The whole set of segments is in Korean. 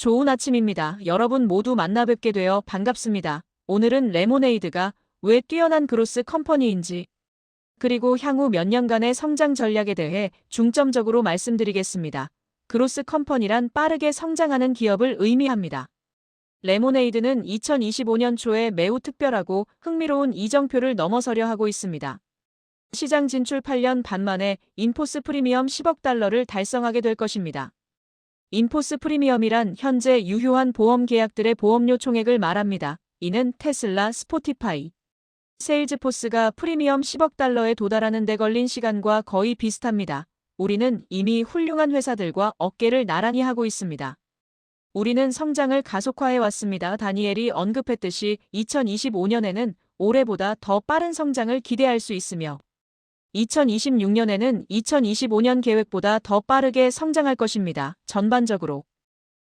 좋은 아침입니다. 여러분 모두 만나 뵙게 되어 반갑습니다. 오늘은 레모네이드가 왜 뛰어난 그로스 컴퍼니인지 그리고 향후 몇 년간의 성장 전략에 대해 중점적으로 말씀드리겠습니다. 그로스 컴퍼니란 빠르게 성장하는 기업을 의미합니다. 레모네이드는 2025년 초에 매우 특별하고 흥미로운 이정표를 넘어서려 하고 있습니다. 시장 진출 8년 반 만에 인포스 프리미엄 10억 달러를 달성하게 될 것입니다. 인포스 프리미엄이란 현재 유효한 보험 계약들의 보험료 총액을 말합니다. 이는 테슬라, 스포티파이, 세일즈포스가 프리미엄 10억 달러에 도달하는 데 걸린 시간과 거의 비슷합니다. 우리는 이미 훌륭한 회사들과 어깨를 나란히 하고 있습니다. 우리는 성장을 가속화해 왔습니다. 다니엘이 언급했듯이 2025년에는 올해보다 더 빠른 성장을 기대할 수 있으며 2026년에는 2025년 계획보다 더 빠르게 성장할 것입니다. 전반적으로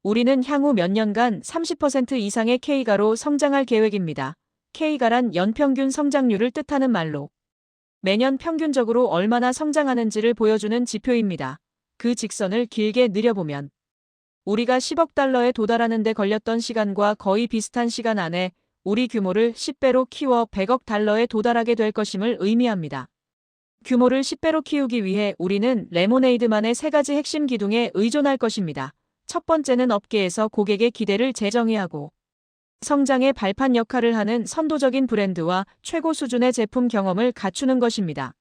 우리는 향후 몇 년간 30% 이상의 K가로 성장할 계획입니다. K가란 연평균 성장률을 뜻하는 말로 매년 평균적으로 얼마나 성장하는지를 보여주는 지표입니다. 그 직선을 길게 느려보면 우리가 10억 달러에 도달하는 데 걸렸던 시간과 거의 비슷한 시간 안에 우리 규모를 10배로 키워 100억 달러에 도달하게 될 것임을 의미합니다. 규모를 10배로 키우기 위해 우리는 레모네이드만의 세 가지 핵심 기둥에 의존할 것입니다. 첫 번째는 업계에서 고객의 기대를 재정의하고 성장의 발판 역할을 하는 선도적인 브랜드와 최고 수준의 제품 경험을 갖추는 것입니다.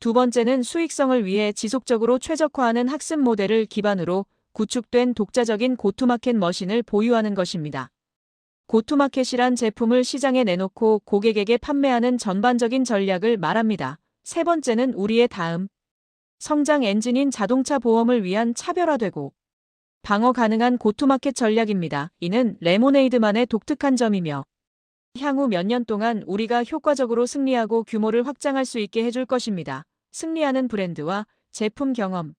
두 번째는 수익성을 위해 지속적으로 최적화하는 학습 모델을 기반으로 구축된 독자적인 고투마켓 머신을 보유하는 것입니다. 고투마켓이란 제품을 시장에 내놓고 고객에게 판매하는 전반적인 전략을 말합니다. 세 번째는 우리의 다음 성장 엔진인 자동차 보험을 위한 차별화되고 방어 가능한 고투마켓 전략입니다. 이는 레모네이드만의 독특한 점이며 향후 몇 년 동안 우리가 효과적으로 승리하고 규모를 확장할 수 있게 해줄 것입니다. 승리하는 브랜드와 제품 경험,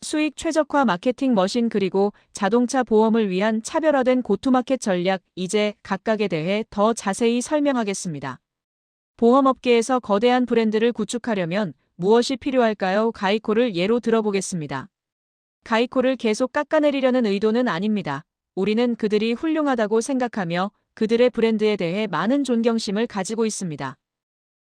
수익 최적화 마케팅 머신 그리고 자동차 보험을 위한 차별화된 고투마켓 전략 이제 각각에 대해 더 자세히 설명하겠습니다. 보험업계에서 거대한 브랜드를 구축하려면 무엇이 필요할까요? 가이코를 예로 들어보겠습니다. 가이코를 계속 깎아내리려는 의도는 아닙니다. 우리는 그들이 훌륭하다고 생각하며 그들의 브랜드에 대해 많은 존경심을 가지고 있습니다.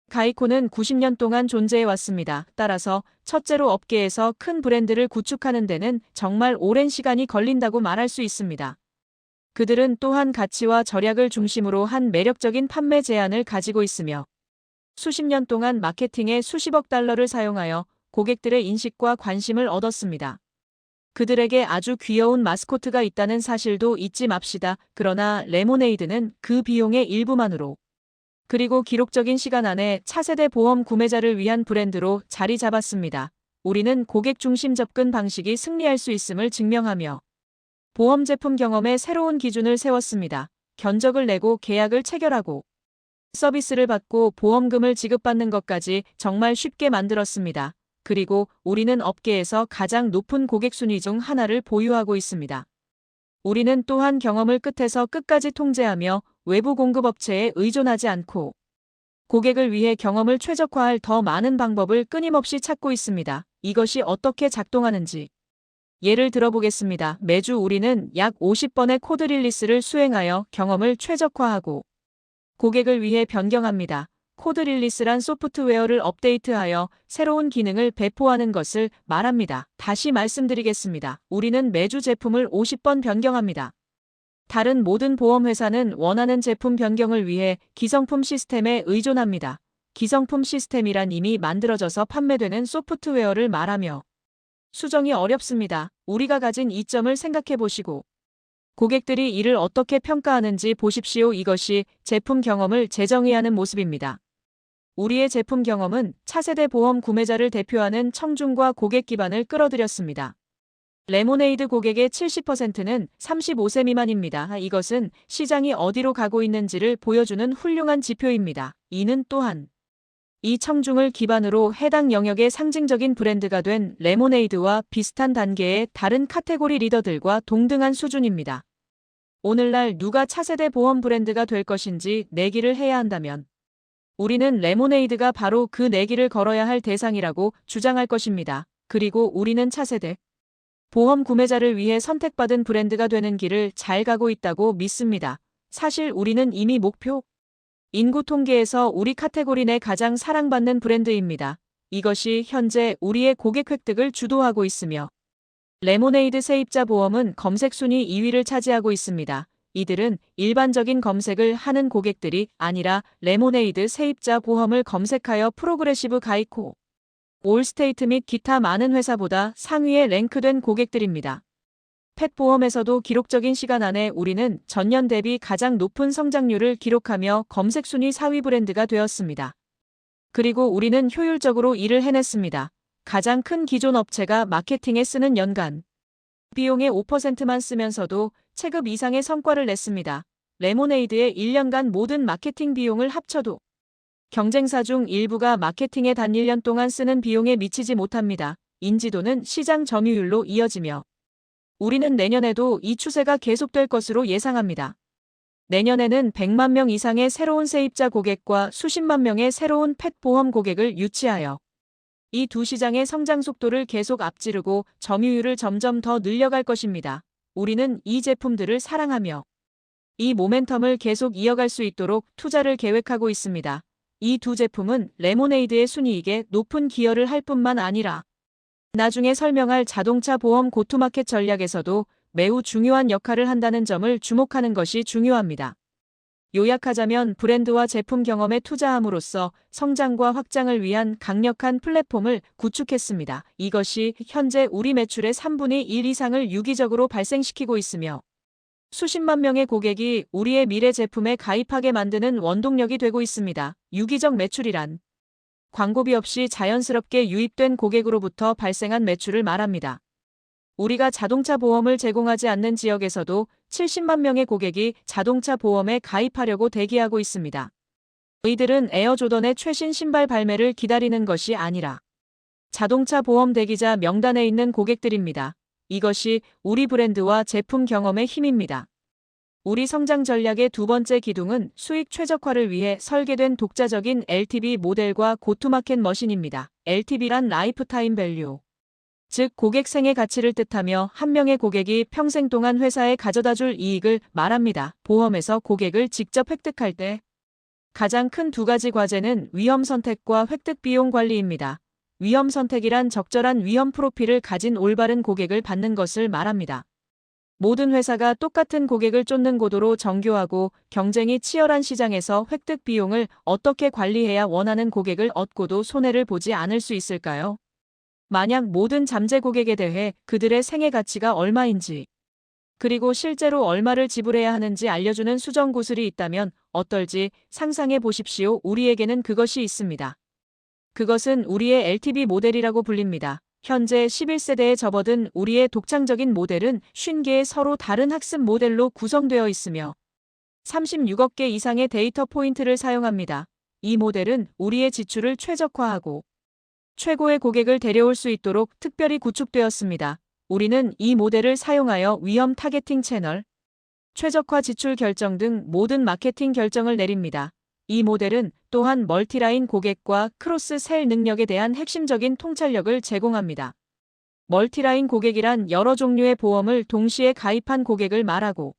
가이코는 90년 동안 존재해 왔습니다. 따라서 첫째로 업계에서 큰 브랜드를 구축하는 데는 정말 오랜 시간이 걸린다고 말할 수 있습니다. 그들은 또한 가치와 절약을 중심으로 한 매력적인 판매 제안을 가지고 있으며 수십 년 동안 마케팅에 수십억 달러를 사용하여 고객들의 인식과 관심을 얻었습니다. 그들에게 아주 귀여운 마스코트가 있다는 사실도 잊지 맙시다. 그러나 레모네이드는 그 비용의 일부만으로 그리고 기록적인 시간 안에 차세대 보험 구매자를 위한 브랜드로 자리 잡았습니다. 우리는 고객 중심 접근 방식이 승리할 수 있음을 증명하며 보험 제품 경험의 새로운 기준을 세웠습니다. 견적을 내고 계약을 체결하고 서비스를 받고 보험금을 지급받는 것까지 정말 쉽게 만들었습니다. 그리고 우리는 업계에서 가장 높은 고객 순위 중 하나를 보유하고 있습니다. 우리는 또한 경험을 끝에서 끝까지 통제하며 외부 공급업체에 의존하지 않고 고객을 위해 경험을 최적화할 더 많은 방법을 끊임없이 찾고 있습니다. 이것이 어떻게 작동하는지 예를 들어보겠습니다. 매주 우리는 약 50번의 코드 릴리스를 수행하여 경험을 최적화하고 고객을 위해 변경합니다. 코드 릴리스란 소프트웨어를 업데이트하여 새로운 기능을 배포하는 것을 말합니다. 다시 말씀드리겠습니다. 우리는 매주 제품을 50번 변경합니다. 다른 모든 보험회사는 원하는 제품 변경을 위해 기성품 시스템에 의존합니다. 기성품 시스템이란 이미 만들어져서 판매되는 소프트웨어를 말하며 수정이 어렵습니다. 우리가 가진 이점을 생각해 보시고 고객들이 이를 어떻게 평가하는지 보십시오. 이것이 제품 경험을 재정의하는 모습입니다. 우리의 제품 경험은 차세대 보험 구매자를 대표하는 청중과 고객 기반을 끌어들였습니다. 레모네이드 고객의 70%는 35세 미만입니다. 이것은 시장이 어디로 가고 있는지를 보여주는 훌륭한 지표입니다. 이는 또한 이 청중을 기반으로 해당 영역의 상징적인 브랜드가 된 레모네이드와 비슷한 단계의 다른 카테고리 리더들과 동등한 수준입니다. 오늘날 누가 차세대 보험 브랜드가 될 것인지 내기를 해야 한다면 우리는 레모네이드가 바로 그 내기를 걸어야 할 대상이라고 주장할 것입니다. 그리고 우리는 차세대 보험 구매자를 위해 선택받은 브랜드가 되는 길을 잘 가고 있다고 믿습니다. 사실 우리는 이미 목표 인구 통계에서 우리 카테고리 내 가장 사랑받는 브랜드입니다. 이것이 현재 우리의 고객 획득을 주도하고 있으며 레모네이드 세입자 보험은 검색 순위 2위를 차지하고 있습니다. 이들은 일반적인 검색을 하는 고객들이 아니라 레모네이드 세입자 보험을 검색하여 프로그레시브 가이코, 올스테이트 및 기타 많은 회사보다 상위에 랭크된 고객들입니다. 펫 보험에서도 기록적인 시간 안에 우리는 전년 대비 가장 높은 성장률을 기록하며 검색 순위 4위 브랜드가 되었습니다. 그리고 우리는 효율적으로 일을 해냈습니다. 가장 큰 기존 업체가 마케팅에 쓰는 연간 비용의 5%만 쓰면서도 체급 이상의 성과를 냈습니다. 레모네이드의 1년간 모든 마케팅 비용을 합쳐도 경쟁사 중 일부가 마케팅에 단 1년 동안 쓰는 비용에 미치지 못합니다. 인지도는 시장 점유율로 이어지며 우리는 내년에도 이 추세가 계속될 것으로 예상합니다. 내년에는 100만 명 이상의 새로운 세입자 고객과 수십만 명의 새로운 펫 보험 고객을 유치하여 이 두 시장의 성장 속도를 계속 앞지르고 점유율을 점점 더 늘려갈 것입니다. 우리는 이 제품들을 사랑하며 이 모멘텀을 계속 이어갈 수 있도록 투자를 계획하고 있습니다. 이 두 제품은 레모네이드의 순이익에 높은 기여를 할 뿐만 아니라 나중에 설명할 자동차 보험 고투마켓 전략에서도 매우 중요한 역할을 한다는 점을 주목하는 것이 중요합니다. 요약하자면 브랜드와 제품 경험에 투자함으로써 성장과 확장을 위한 강력한 플랫폼을 구축했습니다. 이것이 현재 우리 매출의 3분의 1 이상을 유기적으로 발생시키고 있으며 수십만 명의 고객이 우리의 미래 제품에 가입하게 만드는 원동력이 되고 있습니다. 유기적 매출이란 광고비 없이 자연스럽게 유입된 고객으로부터 발생한 매출을 말합니다. 우리가 자동차 보험을 제공하지 않는 지역에서도 70만 명의 고객이 자동차 보험에 가입하려고 대기하고 있습니다. 이들은 에어조던의 최신 신발 발매를 기다리는 것이 아니라 자동차 보험 대기자 명단에 있는 고객들입니다. 이것이 우리 브랜드와 제품 경험의 힘입니다. 우리 성장 전략의 두 번째 기둥은 수익 최적화를 위해 설계된 독자적인 LTV 모델과 고투마켓 머신입니다. LTV란 라이프타임 밸류. 즉 고객 생애 가치를 뜻하며 한 명의 고객이 평생 동안 회사에 가져다 줄 이익을 말합니다. 보험에서 고객을 직접 획득할 때 가장 큰 두 가지 과제는 위험 선택과 획득 비용 관리입니다. 위험 선택이란 적절한 위험 프로필을 가진 올바른 고객을 받는 것을 말합니다. 모든 회사가 똑같은 고객을 쫓는 고도로 정교하고 경쟁이 치열한 시장에서 획득 비용을 어떻게 관리해야 원하는 고객을 얻고도 손해를 보지 않을 수 있을까요? 만약 모든 잠재 고객에 대해 그들의 생애 가치가 얼마인지 그리고 실제로 얼마를 지불해야 하는지 알려주는 수정 구슬이 있다면 어떨지 상상해 보십시오. 우리에게는 그것이 있습니다. 그것은 우리의 LTV 모델이라고 불립니다. 현재 11세대에 접어든 우리의 독창적인 모델은 50개의 서로 다른 학습 모델로 구성되어 있으며 36억 개 이상의 데이터 포인트를 사용합니다. 이 모델은 우리의 지출을 최적화하고 최고의 고객을 데려올 수 있도록 특별히 구축되었습니다. 우리는 이 모델을 사용하여 위험 타겟팅 채널, 최적화 지출 결정 등 모든 마케팅 결정을 내립니다. 이 모델은 또한 멀티라인 고객과 크로스 셀 능력에 대한 핵심적인 통찰력을 제공합니다. 멀티라인 고객이란 여러 종류의 보험을 동시에 가입한 고객을 말하고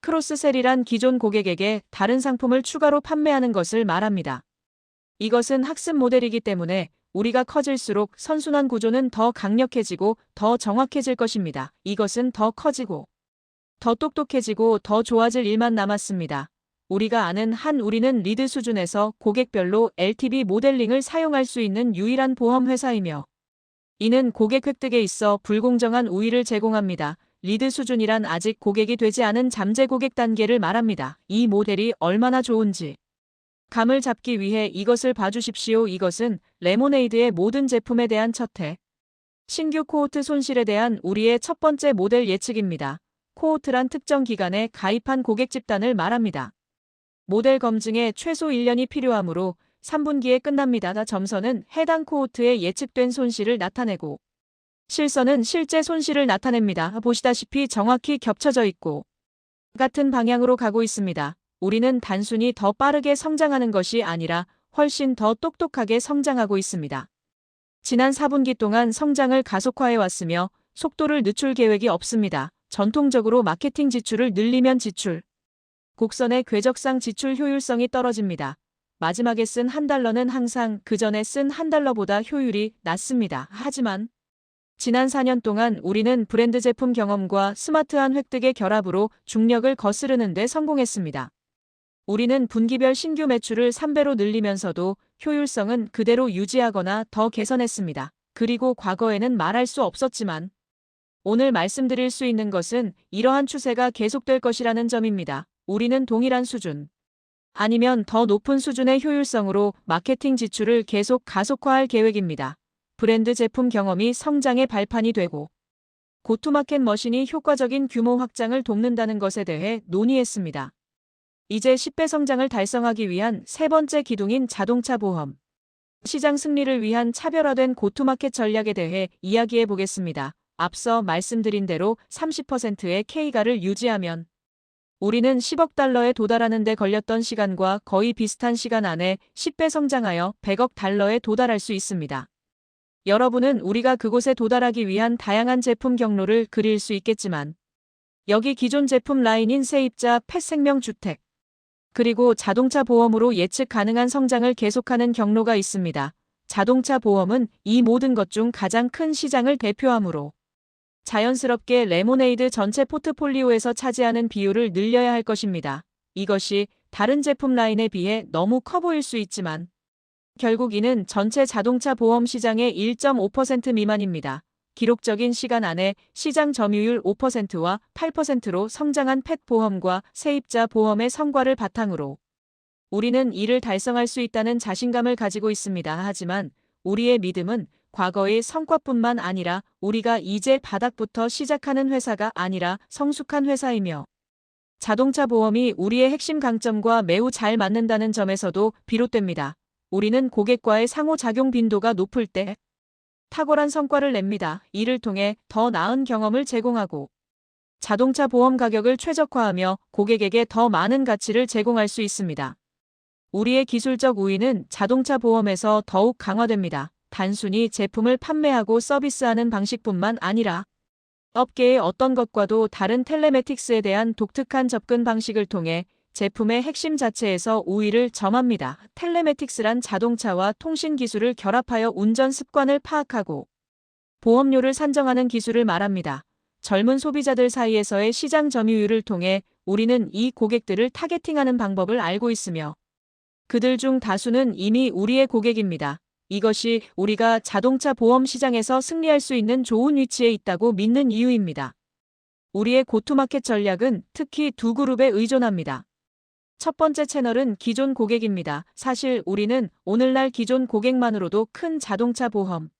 크로스셀이란 기존 고객에게 다른 상품을 추가로 판매하는 것을 말합니다. 이것은 학습 모델이기 때문에 우리가 커질수록 선순환 구조는 더 강력해지고 더 정확해질 것입니다. 이것은 더 커지고 더 똑똑해지고 더 좋아질 일만 남았습니다. 우리가 아는 한 우리는 리드 수준에서 고객별로 LTV 모델링을 사용할 수 있는 유일한 보험 회사이며 이는 고객 획득에 있어 불공정한 우위를 제공합니다. 리드 수준이란 아직 고객이 되지 않은 잠재 고객 단계를 말합니다. 이 모델이 얼마나 좋은지 감을 잡기 위해 이것을 봐주십시오. 이것은 레모네이드의 모든 제품에 대한 첫해. 신규 코호트 손실에 대한 우리의 첫 번째 모델 예측입니다. 코호트란 특정 기간에 가입한 고객 집단을 말합니다. 모델 검증에 최소 1년이 필요하므로 3분기에 끝납니다. 점선은 해당 코호트의 예측된 손실을 나타내고 실선은 실제 손실을 나타냅니다. 보시다시피 정확히 겹쳐져 있고 같은 방향으로 가고 있습니다. 우리는 단순히 더 빠르게 성장하는 것이 아니라 훨씬 더 똑똑하게 성장하고 있습니다. 지난 4분기 동안 성장을 가속화해 왔으며 속도를 늦출 계획이 없습니다. 전통적으로 마케팅 지출을 늘리면 지출. 곡선의 궤적상 지출 효율성이 떨어집니다. 마지막에 쓴 한 달러는 항상 그 전에 쓴 한 달러보다 효율이 낮습니다. 하지만 지난 4년 동안 우리는 브랜드 제품 경험과 스마트한 획득의 결합으로 중력을 거스르는 데 성공했습니다. 우리는 분기별 신규 매출을 3배로 늘리면서도 효율성은 그대로 유지하거나 더 개선했습니다. 그리고 과거에는 말할 수 없었지만 오늘 말씀드릴 수 있는 것은 이러한 추세가 계속될 것이라는 점입니다. 우리는 동일한 수준 아니면 더 높은 수준의 효율성으로 마케팅 지출을 계속 가속화할 계획입니다. 브랜드 제품 경험이 성장의 발판이 되고 고투마켓 머신이 효과적인 규모 확장을 돕는다는 것에 대해 논의했습니다. 이제 10배 성장을 달성하기 위한 세 번째 기둥인 자동차 보험. 시장 승리를 위한 차별화된 고투마켓 전략에 대해 이야기해 보겠습니다. 앞서 말씀드린 대로 30%의 K가를 유지하면 우리는 10억 달러에 도달하는 데 걸렸던 시간과 거의 비슷한 시간 안에 10배 성장하여 100억 달러에 도달할 수 있습니다. 여러분은 우리가 그곳에 도달하기 위한 다양한 제품 경로를 그릴 수 있겠지만 여기 기존 제품 라인인 세입자 펫생명주택 그리고 자동차 보험으로 예측 가능한 성장을 계속하는 경로가 있습니다. 자동차 보험은 이 모든 것 중 가장 큰 시장을 대표하므로 자연스럽게 레모네이드 전체 포트폴리오에서 차지하는 비율을 늘려야 할 것입니다. 이것이 다른 제품 라인에 비해 너무 커 보일 수 있지만 결국 이는 전체 자동차 보험 시장의 1.5% 미만입니다. 기록적인 시간 안에 시장 점유율 5%와 8%로 성장한 펫 보험과 세입자 보험의 성과를 바탕으로 우리는 이를 달성할 수 있다는 자신감을 가지고 있습니다. 하지만 우리의 믿음은 과거의 성과뿐만 아니라 우리가 이제 바닥부터 시작하는 회사가 아니라 성숙한 회사이며 자동차 보험이 우리의 핵심 강점과 매우 잘 맞는다는 점에서도 비롯됩니다. 우리는 고객과의 상호작용 빈도가 높을 때 탁월한 성과를 냅니다. 이를 통해 더 나은 경험을 제공하고 자동차 보험 가격을 최적화하며 고객에게 더 많은 가치를 제공할 수 있습니다. 우리의 기술적 우위는 자동차 보험에서 더욱 강화됩니다. 단순히 제품을 판매하고 서비스하는 방식뿐만 아니라 업계의 어떤 것과도 다른 텔레매틱스에 대한 독특한 접근 방식을 통해 제품의 핵심 자체에서 우위를 점합니다. 텔레매틱스란 자동차와 통신 기술을 결합하여 운전 습관을 파악하고 보험료를 산정하는 기술을 말합니다. 젊은 소비자들 사이에서의 시장 점유율을 통해 우리는 이 고객들을 타겟팅하는 방법을 알고 있으며 그들 중 다수는 이미 우리의 고객입니다. 이것이 우리가 자동차 보험 시장에서 승리할 수 있는 좋은 위치에 있다고 믿는 이유입니다. 우리의 고투마켓 전략은 특히 두 그룹에 의존합니다. 첫 번째 채널은 기존 고객입니다. 사실 우리는 오늘날 기존 고객만으로도 큰 자동차 보험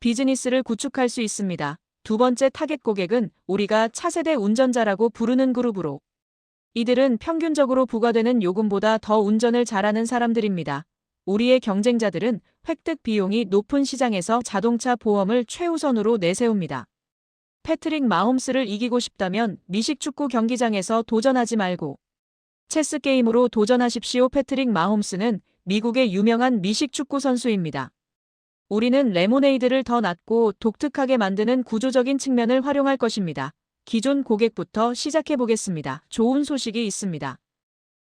비즈니스를 구축할 수 있습니다. 두 번째 타겟 고객은 우리가 차세대 운전자라고 부르는 그룹으로 이들은 평균적으로 부과되는 요금보다 더 운전을 잘하는 사람들입니다. 우리의 경쟁자들은 획득 비용이 높은 시장에서 자동차 보험을 최우선으로 내세웁니다. 패트릭 마홈스를 이기고 싶다면 미식 축구 경기장에서 도전하지 말고 체스 게임으로 도전하십시오. 패트릭 마홈스는 미국의 유명한 미식 축구 선수입니다. 우리는 레모네이드를 더 낫고 독특하게 만드는 구조적인 측면을 활용할 것입니다. 기존 고객부터 시작해 보겠습니다. 좋은 소식이 있습니다.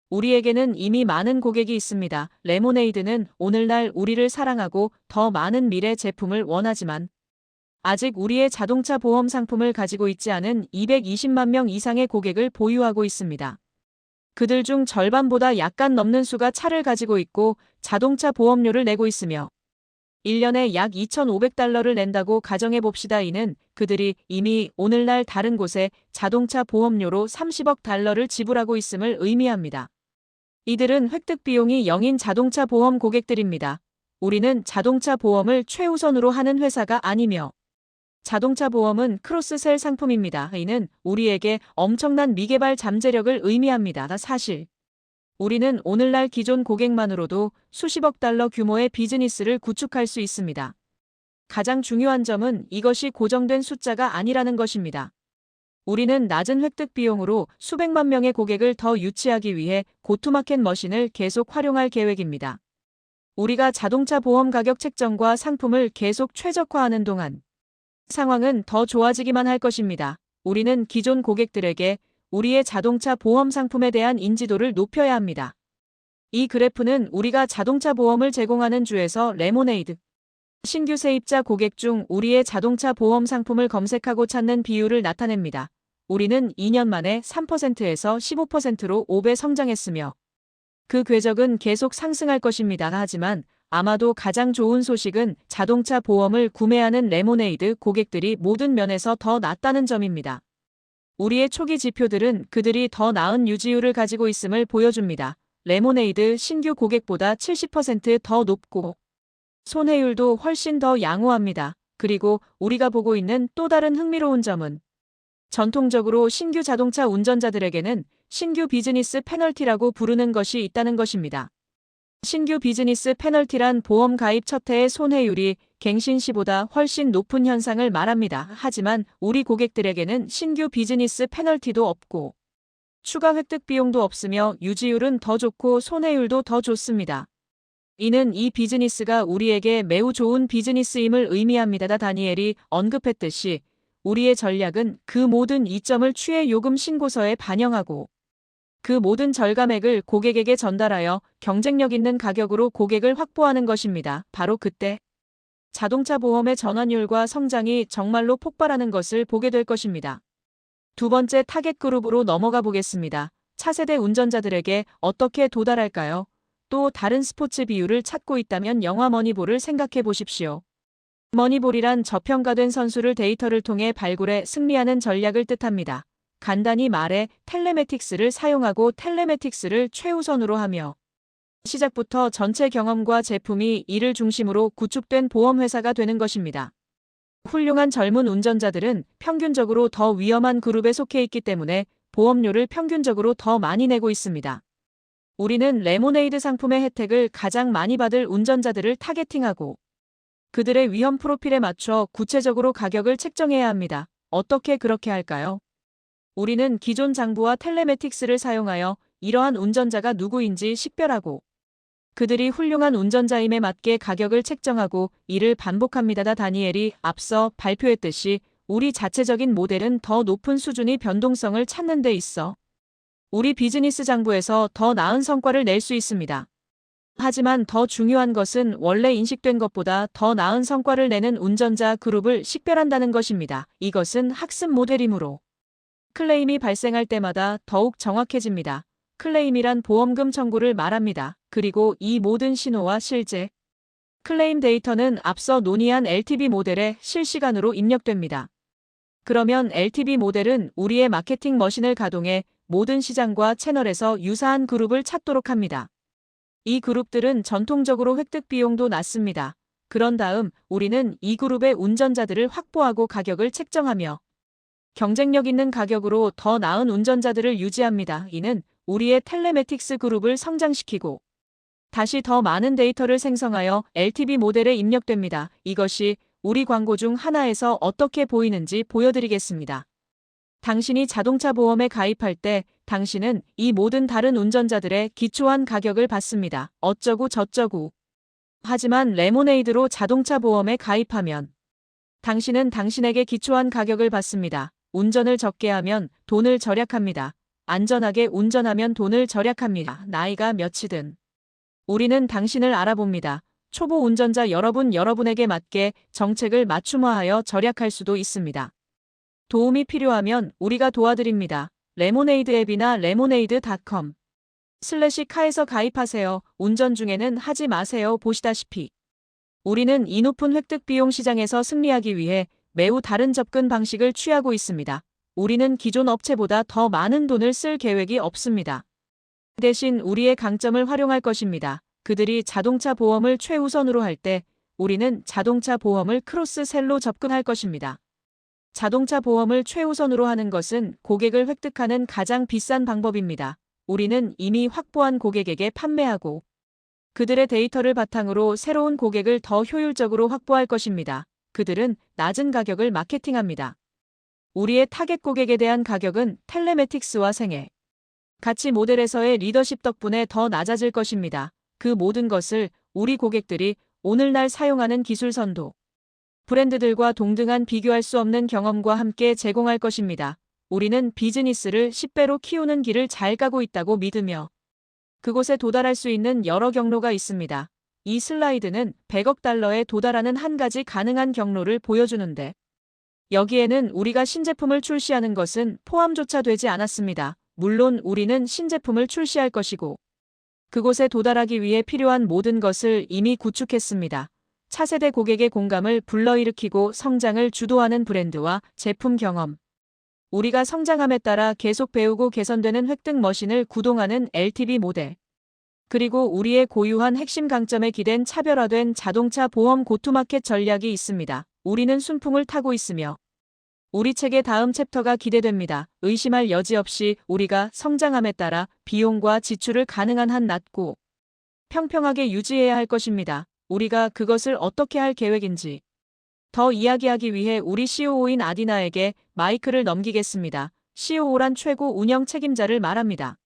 우리에게는 이미 많은 고객이 있습니다. 레모네이드는 오늘날 우리를 사랑하고 더 많은 미래 제품을 원하지만 아직 우리의 자동차 보험 상품을 가지고 있지 않은 220만 명 이상의 고객을 보유하고 있습니다. 그들 중 절반보다 약간 넘는 수가 차를 가지고 있고 자동차 보험료를 내고 있으며 1년에 약 2,500달러를 낸다고 가정해 봅시다. 이는 그들이 이미 오늘날 다른 곳에 자동차 보험료로 30억 달러를 지불하고 있음을 의미합니다. 이들은 획득 비용이 0인 자동차 보험 고객들입니다. 우리는 자동차 보험을 최우선으로 하는 회사가 아니며 자동차 보험은 크로스셀 상품입니다. 이는 우리에게 엄청난 미개발 잠재력을 의미합니다. 사실 우리는 오늘날 기존 고객만으로도 수십억 달러 규모의 비즈니스를 구축할 수 있습니다. 가장 중요한 점은 이것이 고정된 숫자가 아니라는 것입니다. 우리는 낮은 획득 비용으로 수백만 명의 고객을 더 유치하기 위해 고투마켓 머신을 계속 활용할 계획입니다. 우리가 자동차 보험 가격 책정과 상품을 계속 최적화하는 동안 상황은 더 좋아지기만 할 것입니다. 우리는 기존 고객들에게 우리의 자동차 보험 상품에 대한 인지도를 높여야 합니다. 이 그래프는 우리가 자동차 보험을 제공하는 주에서 레모네이드 신규 세입자 고객 중 우리의 자동차 보험 상품을 검색하고 찾는 비율을 나타냅니다. 우리는 2년 만에 3%에서 15%로 5배 성장했으며 그 궤적은 계속 상승할 것입니다. 하지만 아마도 가장 좋은 소식은 자동차 보험을 구매하는 레모네이드 고객들이 모든 면에서 더 낫다는 점입니다. 우리의 초기 지표들은 그들이 더 나은 유지율을 가지고 있음을 보여줍니다. 레모네이드 신규 고객보다 70%더 높고 손해율도 훨씬 더 양호합니다. 그리고 우리가 보고 있는 또 다른 흥미로운 점은 전통적으로 신규 자동차 운전자들에게는 신규 비즈니스 페널티라고 부르는 것이 있다는 것입니다. 신규 비즈니스 페널티란 보험 가입 첫 해의 손해율이 갱신 시보다 훨씬 높은 현상을 말합니다. 하지만 우리 고객들에게는 신규 비즈니스 페널티도 없고 추가 획득 비용도 없으며 유지율은 더 좋고 손해율도 더 좋습니다. 이는 이 비즈니스가 우리에게 매우 좋은 비즈니스임을 의미합니다. 다니엘이 언급했듯이 우리의 전략은 그 모든 이점을 취해 요금 신고서에 반영하고 그 모든 절감액을 고객에게 전달하여 경쟁력 있는 가격으로 고객을 확보하는 것입니다. 바로 그때 자동차 보험의 전환율과 성장이 정말로 폭발하는 것을 보게 될 것입니다. 두 번째 타겟 그룹으로 넘어가 보겠습니다. 차세대 운전자들에게 어떻게 도달할까요? 또 다른 스포츠 비율을 찾고 있다면 영화 머니볼을 생각해 보십시오. 머니볼이란 저평가된 선수를 데이터를 통해 발굴해 승리하는 전략을 뜻합니다. 간단히 말해 텔레매틱스를 사용하고 텔레매틱스를 최우선으로 하며 시작부터 전체 경험과 제품이 이를 중심으로 구축된 보험회사가 되는 것입니다. 훌륭한 젊은 운전자들은 평균적으로 더 위험한 그룹에 속해 있기 때문에 보험료를 평균적으로 더 많이 내고 있습니다. 우리는 레모네이드 상품의 혜택을 가장 많이 받을 운전자들을 타겟팅하고 그들의 위험 프로필에 맞춰 구체적으로 가격을 책정해야 합니다. 어떻게 그렇게 할까요? 우리는 기존 장부와 텔레매틱스를 사용하여 이러한 운전자가 누구인지 식별하고 그들이 훌륭한 운전자임에 맞게 가격을 책정하고 이를 반복합니다. 다니엘이 앞서 발표했듯이 우리 자체적인 모델은 더 높은 수준의 변동성을 찾는 데 있어 우리 비즈니스 장부에서 더 나은 성과를 낼 수 있습니다. 하지만 더 중요한 것은 원래 인식된 것보다 더 나은 성과를 내는 운전자 그룹을 식별한다는 것입니다. 이것은 학습 모델이므로 클레임이 발생할 때마다 더욱 정확해집니다. 클레임이란 보험금 청구를 말합니다. 그리고 이 모든 신호와 실제 클레임 데이터는 앞서 논의한 LTV 모델에 실시간으로 입력됩니다. 그러면 LTV 모델은 우리의 마케팅 머신을 가동해 모든 시장과 채널에서 유사한 그룹을 찾도록 합니다. 이 그룹들은 전통적으로 획득 비용도 낮습니다. 그런 다음 우리는 이 그룹의 운전자들을 확보하고 가격을 책정하며 경쟁력 있는 가격으로 더 나은 운전자들을 유지합니다. 이는 우리의 텔레매틱스 그룹을 성장시키고 다시 더 많은 데이터를 생성하여 LTV 모델에 입력됩니다. 이것이 우리 광고 중 하나에서 어떻게 보이는지 보여드리겠습니다. 당신이 자동차 보험에 가입할 때 당신은 이 모든 다른 운전자들의 기초한 가격을 받습니다. 어쩌고 저쩌고. 하지만 레모네이드로 자동차 보험에 가입하면 당신은 당신에게 기초한 가격을 받습니다. 운전을 적게 하면 돈을 절약합니다. 안전하게 운전하면 돈을 절약합니다. 나이가 몇이든. 우리는 당신을 알아봅니다. 초보 운전자 여러분 여러분에게 맞게 정책을 맞춤화하여 절약할 수도 있습니다. 도움이 필요하면 우리가 도와드립니다. 레모네이드 앱이나 레모네이드닷컴 슬래시 카에서 가입하세요. 운전 중에는 하지 마세요. 보시다시피 우리는 이 높은 획득 비용 시장에서 승리하기 위해 매우 다른 접근 방식을 취하고 있습니다. 우리는 기존 업체보다 더 많은 돈을 쓸 계획이 없습니다. 대신 우리의 강점을 활용할 것입니다. 그들이 자동차 보험을 최우선으로 할 때 우리는 자동차 보험을 크로스셀로 접근할 것입니다. 자동차 보험을 최우선으로 하는 것은 고객을 획득하는 가장 비싼 방법입니다. 우리는 이미 확보한 고객에게 판매하고 그들의 데이터를 바탕으로 새로운 고객을 더 효율적으로 확보할 것입니다. 그들은 낮은 가격을 마케팅합니다. 우리의 타겟 고객에 대한 가격은 텔레매틱스와 생애 가치 모델에서의 리더십 덕분에 더 낮아질 것입니다. 그 모든 것을 우리 고객들이 오늘날 사용하는 기술 선도 브랜드들과 동등한 비교할 수 없는 경험과 함께 제공할 것입니다. 우리는 비즈니스를 10배로 키우는 길을 잘 가고 있다고 믿으며 그곳에 도달할 수 있는 여러 경로가 있습니다. 이 슬라이드는 100억 달러에 도달하는 한 가지 가능한 경로를 보여주는데 여기에는 우리가 신제품을 출시하는 것은 포함조차 되지 않았습니다. 물론 우리는 신제품을 출시할 것이고 그곳에 도달하기 위해 필요한 모든 것을 이미 구축했습니다. 차세대 고객의 공감을 불러일으키고 성장을 주도하는 브랜드와 제품 경험. 우리가 성장함에 따라 계속 배우고 개선되는 획득 머신을 구동하는 LTV 모델. 그리고 우리의 고유한 핵심 강점에 기댄 차별화된 자동차 보험 고투마켓 전략이 있습니다. 우리는 순풍을 타고 있으며 우리 책의 다음 챕터가 기대됩니다. 의심할 여지 없이 우리가 성장함에 따라 비용과 지출을 가능한 한 낮고 평평하게 유지해야 할 것입니다. 우리가 그것을 어떻게 할 계획인지 더 이야기하기 위해 우리 COO인 아디나에게 마이크를 넘기겠습니다. COO란 최고 운영 책임자를 말합니다.